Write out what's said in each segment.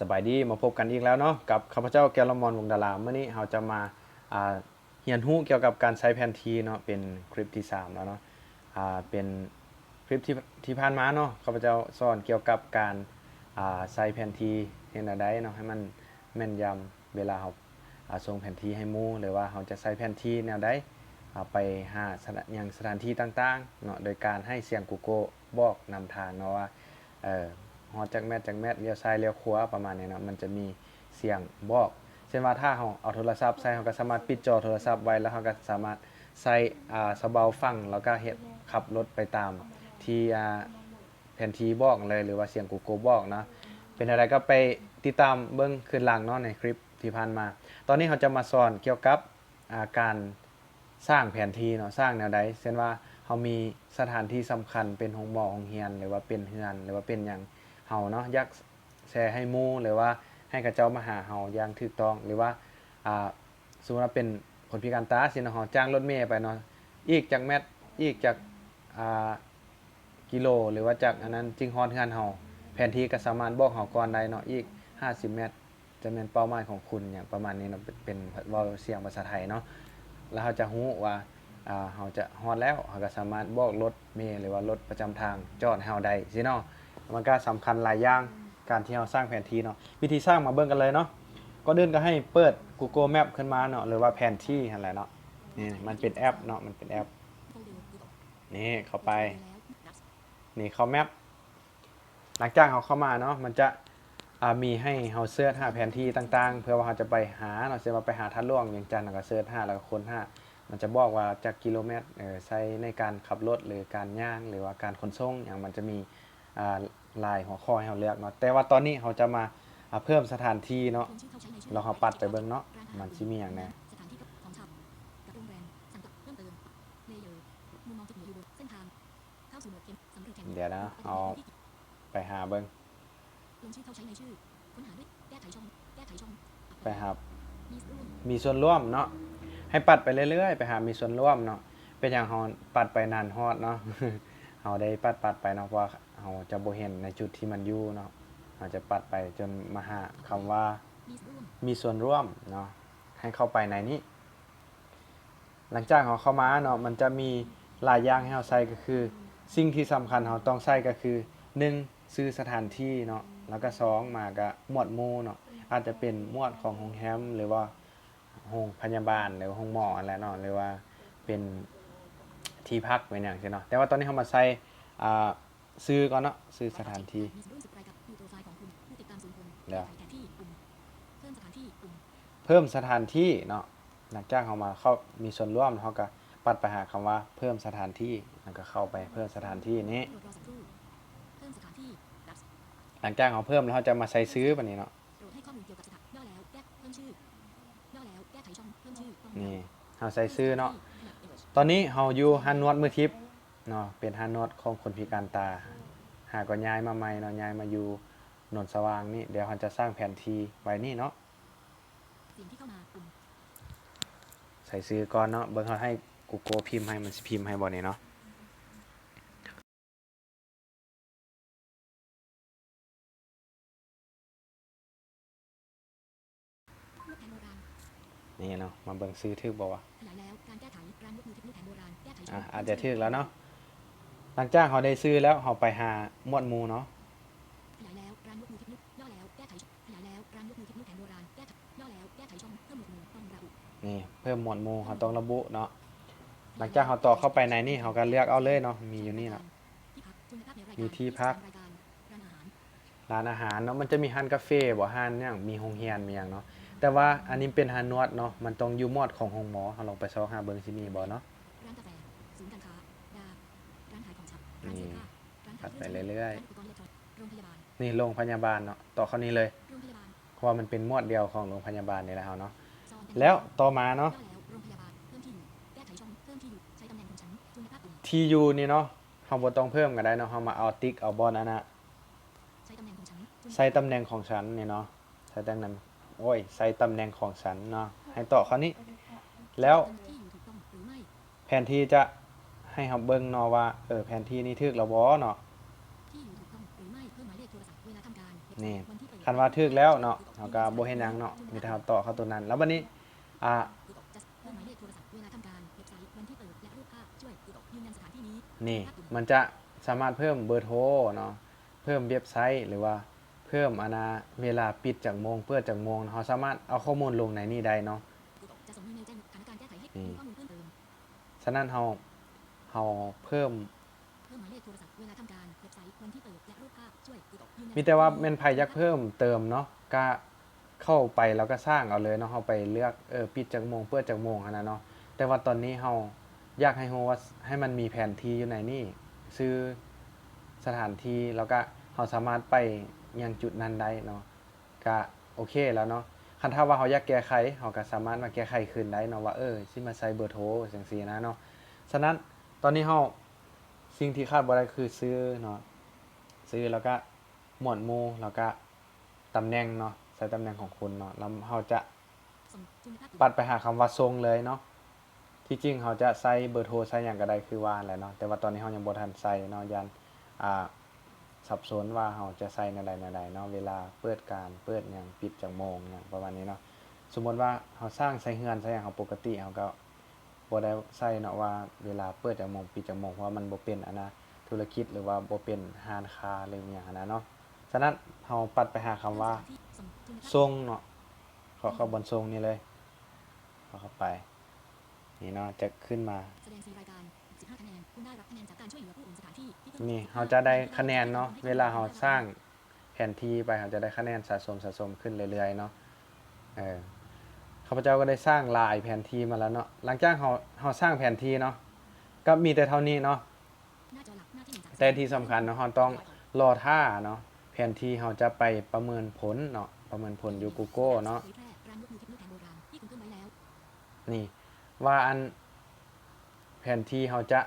สบายดีมาพบกันอีกแล้วเนาะกับข้าพเจ้าแกลลมอนวงดาราเมื่อนี้เราจะมาเรียนรู้เกี่ยวกับการใช้แผนที่เนาะเป็นคลิปที่3แล้วเนาะเป็นคลิปที่ที่ผ่านมาเนาะข้าพเจ้าสอนเกี่ยวกับการใช้แผนที่เห็นอะไรเนาะให้มันแม่นยำเวลาเราส่งแผนที่ให้มู่หรือว่าเราจะใช้แผนที่แนวใดไปหาสถานยังสถานที่ต่างๆเนาะโดยการให้เสียง Google บอกนำทางเนาะว่า เอ่อฮอดจากแมทจากแมทเลี้ยวซ้ายเลี้ยวขวาประมาณนี้เนาะมันจะมีเสียงบอกเช่นว่าถ้าเราเอาโทรศัพท์ใส่เราก็สามารถปิดจอโทรศัพท์ไว้แล้วเราก็สามารถใส่อ่าสเบาฟังแล้วก็เฮ็ดขับรถไปตามที่อ่าแผนที่บอกเลยหรือว่าเสียง Google บอกนะเป็นอะไรก็ไปติดตามเบิ่งขึ้นหลังเนาะในคลิปที่ผ่านมา ตอนนี้เราจะมาสอนเกี่ยวกับอ่าการสร้างแผนที่เนาะสร้างแนวใดเช่นว่าเรามีสถานที่สำคัญเป็นโรงหมอโรงเรียน หรือว่าเป็นเฮือน หรือว่าเป็นหยัง เฮาเนาะอยากแชร์ให้หมู่หรือว่าให้กับเจ้ามาหาเฮาอย่างถูกต้องหรือว่าอ่าสมมุติว่าเป็นคนพิการตาสินะเฮาจ้างรถเมล์ไปเนาะอีกจากแมตอีกจากอ่ากิโล หรือว่าจากอันนั้นจิงฮอดเฮือนเฮาแผนที่ก็สามารถบอกเฮาก่อนได้เนาะอีก 50 เมตรจะเป็นเป้าหมายของคุณอย่างประมาณนี้เนาะเป็นเว้าเสียงภาษาไทยเนาะแล้วเราจะฮู้ว่าอ่าเฮาจะฮอดแล้วเฮาก็สามารถบอกรถเมล์หรือว่ารถประจำทางจอดให้เฮาได้สิเนาะ มันก็สำคัญหลายอย่างการที่เราสร้างแผนที่เนาะวิธีสร้างมาเบิ่งกันเลยเนาะก็เดินก็ให้เปิด Google Map ขึ้นมาเนาะหรือว่าแผนที่นั่นแหละเนาะนี่มันเป็นแอปเนาะมันเป็นแอปนี่เข้าไป นี่เข้าแมปหลังจากเขาเข้ามาเนาะมันจะมีให้เราเสิร์ชหาแผนที่ต่างๆ เพื่อว่าเราจะไปหาเนาจะเช่นว่าไปหาทัดล่วงอย่างจันทร์แล้วก็เสิร์ชหาแล้วก็ค้นหามันจะบอกว่าจากกิโลเมตรเออใช้ในการขับรถหรือการย่างหรือว่าการขนส่งอย่างมันจะมี ลายหัวข้อให้เราเลือกเนาะแต่ว่าตอนนี้เราจะมาเพิ่มสถานที่เนาะเราเขาปัดไปเบิ่งเนาะมันสิมีหยังแหน่สถานที่ของแรมสั่งกับเพิ่มเติมเลเยอร์มุมมองจุดเหนืออยู่บนเส้นทางแน่เดี๋ยวนะเอาไปหาเบื้องไปหามีร่วมมีส่วนร่วมเนาะให้ปัดไปเรื่อยๆ ไปหามีส่วนร่วมเนาะเป็นอย่างเฮาปัดไปนานฮอดเนาะ เฮาได้ปัดปัดไปเนาะเพราะว่าเฮาจะบ่เห็นในจุดที่มันอยู่เนาะเฮาจะปัดไปจนมาหาคำว่ามีส่วนร่วมเนาะให้เข้าไปในนี้ หลังจากเราเข้ามาเนาะมันจะมีหลายอย่างให้เราใส่ก็คือ สิ่งที่สำคัญเราต้องใส่ก็คือหนึ่งซื้อสถานที่เนาะแล้วก็สองมาก็หมวดหมู่เนาะอาจจะเป็นหมวดของโรงแรมหรือว่าโรงพยาบาลหรือโรงหมออะไรเนาะหรือว่าเป็น ที่พักเป็นอย่างเช่นเนาะแต่ว่าตอนนี้เรามาใส่อ่าซื้อก่อนเนาะซื้อสถานที่มีร่วมสุดรายกับดูโปรไฟล์ของคุณผู้ติดตามศูนย์คนเดี๋ยวแผนที่ปุ่มเพิ่มสถานที่ปุ่มเพิ่มสถานที่เนาะหลังจากเขามาเข้ามีส่วนร่วมเขาก็ปัดไปหาคำว่าเพิ่มสถานที่แล้วก็เข้าไปเพิ่มสถานที่นี้โปรดรอสักครู่เพิ่มสถานที่ดับหลังจากเขาเพิ่มแล้วเขาจะมาใส่ซื้อแบบนี้เนาะโปรดให้ข้อมูลเกี่ยวกับสถานย่อแล้วแก้เพิ่มชื่อย่อแล้วแก้ไขช่องเพิ่มชื่อต้องนี่เขาใส่ซื้อเนาะ ตอนนี้เขาอยู่ฮันนวดมือทิพย์เนาะเป็นฮันนวดของคนพิการตา หากก็ย้ายมาใหม่เนาะย้ายมาอยู่นนท์สว่างนี่เดี๋ยวเขาจะสร้างแผนที่ไว้นี่เนาะสิ่งที่เข้ามาปุ่มใส่ซื้อก่อนเนาะเบิ่งเขาให้กูโกพิมพ์ให้มันสิพิมพ์ให้บ่นี่เนาะนี่เนาะมาเบิ่งซื้อถึกบ่วะขยายแล้วการแก้ไขานยกมือเทคนิคแผนโบราณแก้ไขช่อะองอาจจะถึกแล้วเนาะหลังจากเขาได้ซื้อแล้วเขาไปหาหมวดหมู่เนาะขยายแล้วร้านยกมือเทคนิคย่อแล้วแก้ไขขยายแล้วร้านยกมือเทคนิคแผนโบราณแก้ไขย่อแล้วแก้ไขช่องเพิ่มหมวดหมู่ต้องระบุนี่เพิ่มหมวดหมู่เขาต้องระบุเนาะหลังจากเขาต่อเข้าไปในนี่เขาก็เลือกเอาเลยเนาะมีอยู่นี่เนาะที่พักคุณภาพในรายการมีที่พักรายการร้านอาหารร้านอาหารเนาะมันจะมีฮันกาแฟบ่ฮันเนี่ยมีโรงเรียนมีอย่างเนาะ แต่ว่าอันนี้เป็นฮันนวดเนาะมันต้องอยู่หมวดของโรงหมอเขาลองไปซอกหาเบิ่งสิมีบ่เนาะร้านกาแฟศูนย์การค้าดาร้านขายของชำร้านเสื้อผ้าร้านปัขายดเคไปรื่องใช้เรื่อยร้านอุปกรณ์อิเล็กทรอนิกส์โรงพยาบาลๆนี่โรงพยาบาลเนาะต่อเข้านี้เลยโรงพยาบาลเพราะว่ามันเป็นหมวดเดียวของโรงพยาบาลนี่แหละเฮาเนาะซอนแล้วต่อมาเนาะย่อแล้วโรงพยาบาลเพิ่มที่อยู่แก้ไขช่องเพิ่มที่อยู่ใช้ตำแหน่งของฉันคุณภาพปุ่มที่อยู่นี่เนาะเฮาบ่ต้องเพิ่มก็ได้เนาะเฮามาเอาติ๊กเอาบอลอันน่ะใช้ตำแหน่งของฉันคุณใส่ตำแหน่งของฉันนี่เนาะใส่ตำแหน่ง โอ้ยใส่ตำแหน่งของฉันเนาะให้ต่อเข้านี้ แล้วแผนที่จะให้เฮาเบิ่งเนาะว่าเออแผนที่นี่ถึกแล้วบ่เนาะที่อยู่ถูกต้องหรือไม่เพิ่มหมายเลขโทรศัพท์เวลาทำการนี่คันว่าถึกแล้วเนาะเฮาก็บ่เฮ็ดหยังเนาะมีแต่เฮาต่อเข้าตัวนั้น แล้วบัดนี้อ่านนี่มันจะสามารถเพิ่มเบอร์โทรเนาะเพิ่มเว็บไซต์หรือว่า เพิ่มอานาเวลาปิดจากโมงเปิดจากโมงเราสามารถเอาข้อมูลลงในนี้ได้เนาะจะส่งอีเมลแจ้งสถานการณ์แก้ไขให้ดูข้อมูลเพิ่มเติมฉะนั้นเราเราเพิ่มเพิ่มหมายเลขโทรศัพท์เวลาทำการเว็บไซต์วันที่เปิดและรูปภาพช่วยยืนยันมีแต่ว่าแม่นไผอยากเพิ่มเติมเนาะก็เข้าไปแล้วก็สร้างเอาเลยเนาะเฮาไปเลือกเออปิดจากโมงเปิดจากโมงอันนั้นเนาะแต่ว่าตอนนี้เฮาอยากให้ฮู้ว่าให้มันมีแผนที่อยู่ในนี้ซื้อสถานที่แล้วก็เฮาสามารถไป ยังจุดนั้นได้เนาะก็โอเคแล้วเนาะคันถ้าว่าเฮาอยากแก้ไขเฮาก็สามารถมาแก้ไขคืนได้เนาะว่าเออสิมาใส่เบอร์โทรจังซี่นะเนาะฉะนั้นตอนนี้เฮาสิ่งที่คาดบ่ได้คือซื้อเนาะซื้อแล้วก็หมวดหมู่แล้วก็ตำแหน่งเนาะใส่ตำแหน่งของคุณเนาะแล้วเฮาจะปัดไปหาคำว่าทรงเลยเนาะที่จริงเขาจะใส่เบอร์โทรใส่อย่างก็ได้คือว่าแหละเนาะแต่ว่าตอนนี้เขายังบ่ทันใส่เนาะยันอ่า สับสนว่าเขาจะใส่ในใดในใดเนาะเวลาเปิดการเปิดอย่างปิดจากโมงอย่างประมาณนี้เนาะสมมติว่าเขาสร้างใส่เฮือนใส่อย่างเขาปกติเขาก็บ่ได้ใส่เนาะว่าเวลาเปิดจากโมงปิดจากโมงเพราะมันบ่เป็นอันนะธุรกิจหรือว่าบ่เป็นร้านค้าหรืออย่างนั้นเนาะฉะนั้นเขาปัดไปหาคำว่าทรงเนาะเขาเข้าบนทรงนี่เลยเขาเข้าไปนี่เนาะจะขึ้นมาแสดงสีรายการ คะแนนคุณได้รับคะแนนจากการช่วยเหลือผู้อื่นสถานที่ที่พิ่มนี่เขาจะได้คะแนนเนาะเวลาเขาสร้างแผนที่ไปเขาจะได้คะแนนสะสมสะสมขึ้นเรื่อยๆเนาะเออข้าพเจ้าก็ได้สร้างลายแผนที่มาแล้วเนาะหลังจากเขาเขาสร้างแผนที่เนาะก็มีแต่เท่านี้เนาะหน้าจอหลักหน้าที่หนึ่งจากแต่ที่สำคัญเนาะเราต้องรอท่าเนาะแผนที่เขาจะไปประเมินผลเนาะประเมินผลอยู่ Google เนาะผยแพร่ร้านยกมือทิพย์ลูกแทนโบราณที่คุณเพิ่มไว้แล้วนี่ว่าอัน แผนที่เขาจะ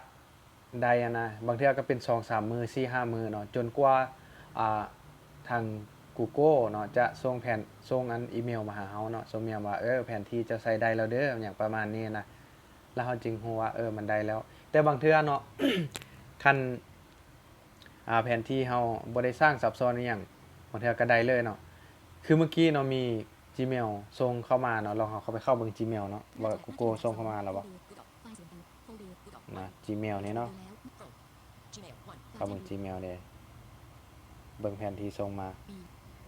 ได้นะบางเทีก็เป็นสองสามมือสี่ห้ามือเนาะจนกว่าทาง Google เนาะจะส่งแผนส่งอันอีเมลมาหาเฮาเนาะส่งเมลว่าเออแผนที่จะใส่ได้แล้วเด้ออย่างประมาณนี้นะแล้วเขาจึงฮู้ว่าเออมันได้แล้ว แต่บางเทื่อเนาะคันแผนที่เฮาบ่ได้สร้างซับซ้อนอย่างบางเทื่อก็ได้เลยเนาะคือเมื่อกี้เนาะมี Gmail ส่งเข้ามาเนาะลองเอาเข้าไปเข้าเบิ่ง Gmail เนาะว่า Google ส่งเข้ามาแล้วบ่ นะ Gmail นี่เนาะแล้ว Gmail เข้าเบิ่ง Gmail เด้เบิ่งแผนที่ส่งมา B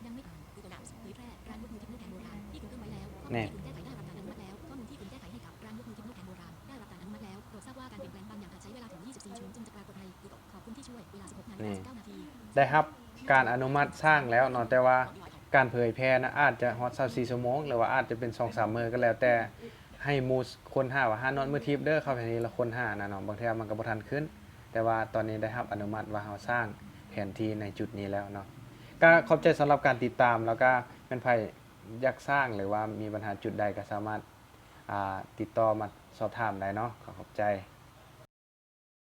ยังไม่อ่าน Google Docs เผยแพร่ร้านยกมือทิพย์ลูกแทนโบราณที่คุณเพิ่มไว้แล้วข้อมูลแน่ที่คุณแก้ได้รับการอนุมัติแล้วข้อมูลที่คุณแก้ไขให้กับร้านยกมือทิพย์ลูกแทนโบราณได้รับการอนุมัติแล้วโปรดทราบว่าการเปลี่ยนแปลงบางอย่างมาได้รับการอนุมัติสร้างแล้วเนาะแต่ว่าการเผยแพร่นะอาจจะฮอต24ชั่วโมงหรือว่าอาจจะเป็น2-3มื้อก็แล้วแต่ ให้มูสคนหาว่าหานอนมือทิพย์เด้อเข้าแผนที่ละคนหานะเนาะบางเทีมันก็บ่ทันขึ้น แต่ว่าตอนนี้ได้รับอนุมัติว่าเฮาสร้างแผนที่ในจุดนี้แล้วเนาะก็ขอบใจสำหรับการติดตามแล้วก็เป็นไผอยากสร้างหรือว่ามีปัญหาจุดใดก็สามารถอ่าติดต่อมาสอบถามได้เนาะขอขอบใจ